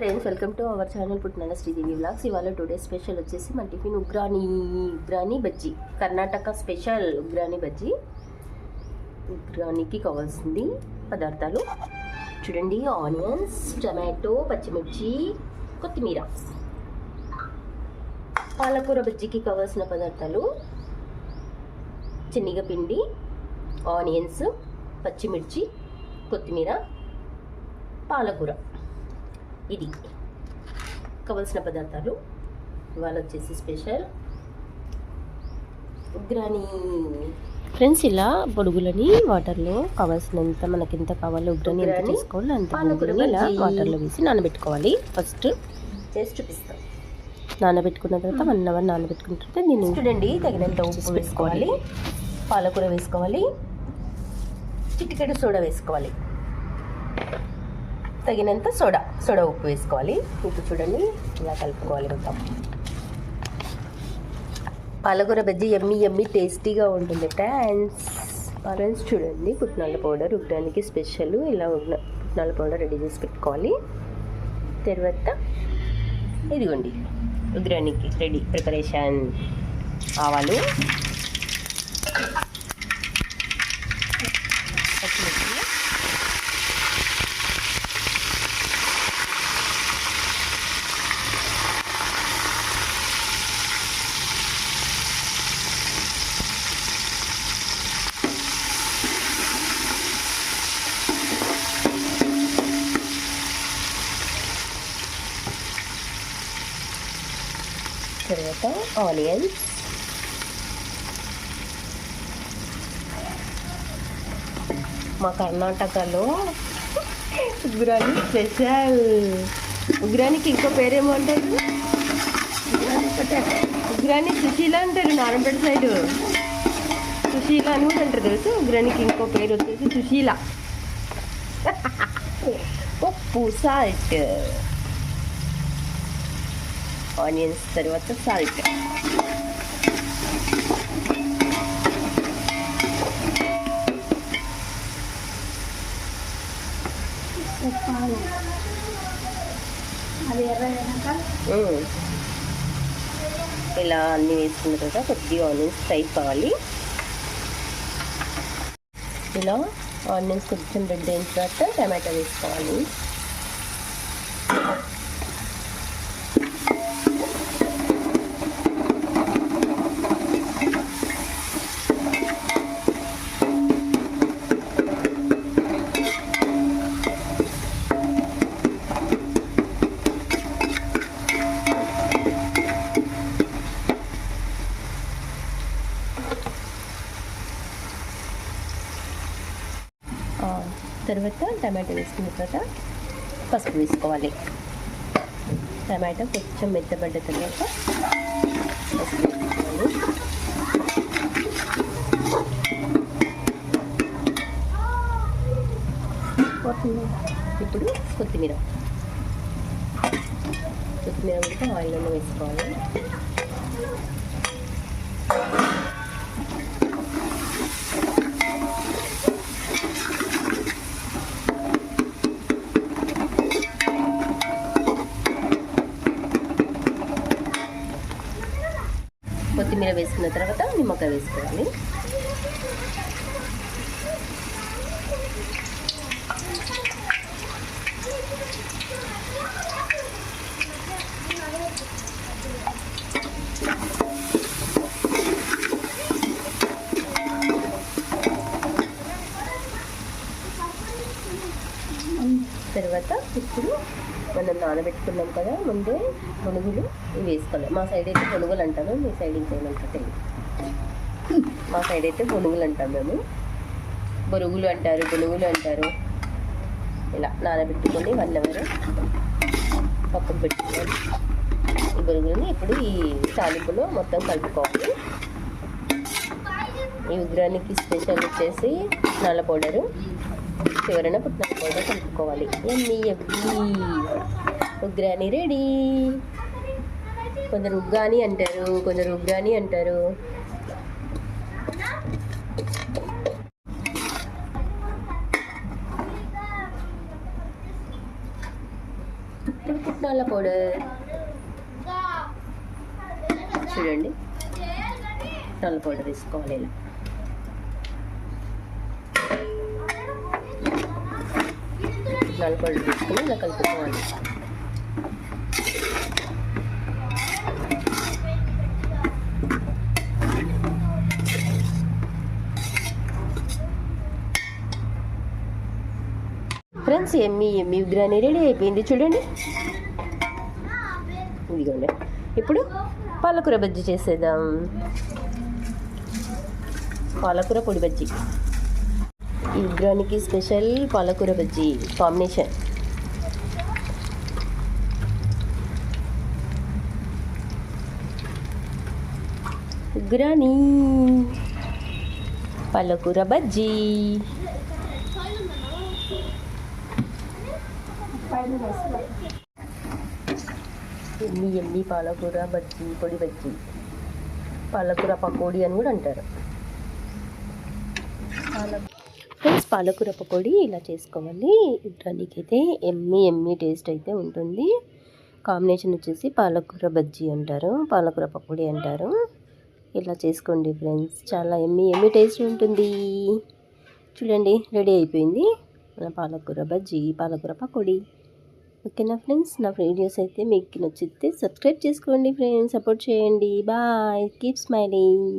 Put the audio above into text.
Friends welcome to our channel పుట్టిన Sridevi vlogs. ఇవాళ today special వచ్చేసి మన టిఫిన్ ఉగ్రాని ఉగ్రాని బజ్జీ కర్ణాటక స్పెషల్ ఉగ్రాని బజ్జీ. ఉగ్రానికి కావాల్సింది పదార్థాలు. చూడండి ఆనియన్స్ టమాటో పచ్చిమిర్చి కొత్తిమీర. పాలకూర బజ్జీకి కావాల్సిన పదార్థాలు. శనగపిండి ఆనియన్స్ పచ్చిమిర్చి కొత్తిమీర పాలకూర. ఇది. కావలసిన పదార్థాలు ఇవాళ వచ్చేసి స్పెషల్. ఉగ్రాని. ఫ్రెండ్స్ ఇలా పొడుగులని వాటర్లో కావాల్సినంత మనకి ఎంత కావాలో ఉగ్రాని ఎంత తీసుకోవాలి అంత ఇలా. వాటర్లో వేసి నానబెట్టుకోవాలి. ఫస్ట్ చేసి చూపిస్తాం. నానబెట్టుకున్న తర్వాత వన్ అవర్ నానబెట్టుకున్న తర్వాత దీన్ని చూడండి తగినంత ఉప్పు వేసుకోవాలి. పాలకూర వేసుకోవాలి. చిటికెడు సోడా వేసుకోవాలి. తగినంత సోడా. సోడా ఉప్పు వేసుకోవాలి. ఇప్పుడు చూడండి ఇలా కలుపుకోవాలి మొత్తం. పాలకూర బజ్జీ ఎమ్మి ఎమ్మి టేస్టీగా ఉంటుంది ఫ్రెండ్స్. ఫ్రెండ్స్ చూడండి పుట్నాల పౌడర్ ఉగ్రానికి స్పెషల్ ఇలా ఉగ్ర- పుట్నాల పౌడర్ రెడీ చేసి పెట్టుకోవాలి. తర్వాత ఇదిగోండి ఉగ్రానికి రెడీ ప్రిపరేషన్. ఆవాలు పచ్చిమిర్చి తర్వాత ఆనియన్స్ మా కర్ణాటకలో ఉగ్రాని స్పెషల్. ఉగ్రానికి ఇంకో పేరేమో అంటారు ఉగ్రాని సుశీల అంటారు నారాయణపేట సైడ్. సుశీల అని కూడా అంటారు తెలుసు? ఉగ్రానికి ఇంకో పేరు వచ్చేసి సుశీల. ఉప్పు సాల్ట్ ఆనియన్స్ తర్వాత సాల్ట్ ఇలా అన్ని వేసుకున్న తర్వాత కొద్దిగా ఆనియన్స్ ఫ్రై కావాలి. ఇలా ఆనియన్స్ కొంచెం రెడ్ అయిన తర్వాత టమాటా వేసుకోవాలి. తర్వాత టమాటా వేసుకున్న తర్వాత పసుపు వేసుకోవాలి. టమాటా కొంచెం మెత్తబడ్డ తర్వాత పసుపు వేసుకోవాలి. ఇప్పుడు కొత్తిమీర. కొత్తిమీర కూడా ఆయిల్లో వేసుకోవాలి. కొత్తిమీర వేసుకున్న తర్వాత నిమ్మకాయ వేసుకోవాలి. తర్వాత ఇప్పుడు మనం నానబెట్టుకున్నాం కదా ముందే పునుగులు ఇవి వేసుకోవాలి మా సైడ్ అయితే పునుగులు అంటాము మీ సైడ్ ఇంకేమంటారు తెలియదు. మా సైడ్ అయితే పునుగులు అంటాం మేము. బొరుగులు అంటారు పునుగులు అంటారు. ఇలా నానబెట్టుకొని వన్ అవర్ పక్కకు పెట్టుకోవాలి ఈ బొరుగులని ఇప్పుడు ఈ తాలింపులో మొత్తం కలుపుకోవాలి. ఈ ఉగ్రానికి స్పెషల్ వచ్చేసి నల్ల పౌడరు. చివరన పుట్టిన పౌడర్ కలుపుకోవాలి ఎమ్మి ఎమ్మి ఉగ్రాని రెడీ కొందరు ఉగ్గాని అంటారు కొందరు ఉగ్గాని అంటారు. పుట్నాల పౌడర్ చూడండి. పుట్నాల పౌడర్ వేసుకోవాలి ఇలా. పుట్నాల పౌడర్ ఇలా కలుపుకోవాలి ఫ్రెండ్స్ ఎమ్మి ఎమ్మి విగ్రహాన్ని రెడీ అయిపోయింది చూడండి. ఇదిగోండి. ఇప్పుడు పాలకూర బజ్జీ చేసేద్దాం. పాలకూర పొడి బజ్జీ. ఈ విగ్రహానికి స్పెషల్ పాలకూర బజ్జీ కాంబినేషన్. విగ్రహాన్ని పాలకూర బజ్జీ. ఎన్ని ఎన్ని పాలకూర బజ్జీ పొడి బజ్జీ. పాలకూర పకోడీ అని కూడా అంటారు. ఫ్రెండ్స్ పాలకూర పకోడీ ఇలా చేసుకోవాలి. దానికి అయితే ఎమ్మి ఎమ్మి టేస్ట్ అయితే ఉంటుంది. కాంబినేషన్ వచ్చేసి పాలకూర బజ్జీ అంటారు పాలకూర పకోడీ అంటారు. ఇలా చేసుకోండి ఫ్రెండ్స్. చాలా ఎమ్మి ఎమ్మి టేస్ట్ ఉంటుంది. చూడండి రెడీ అయిపోయింది. మన పాలకూర బజ్జీ పాలకూర పకోడీ ఓకేనా ఫ్రెండ్స్? నా వీడియోస్ అయితే మీకు నచ్చితే సబ్స్క్రైబ్ చేసుకోండి ఫ్రెండ్స్. సపోర్ట్ చేయండి. బాయ్. Keep smiling.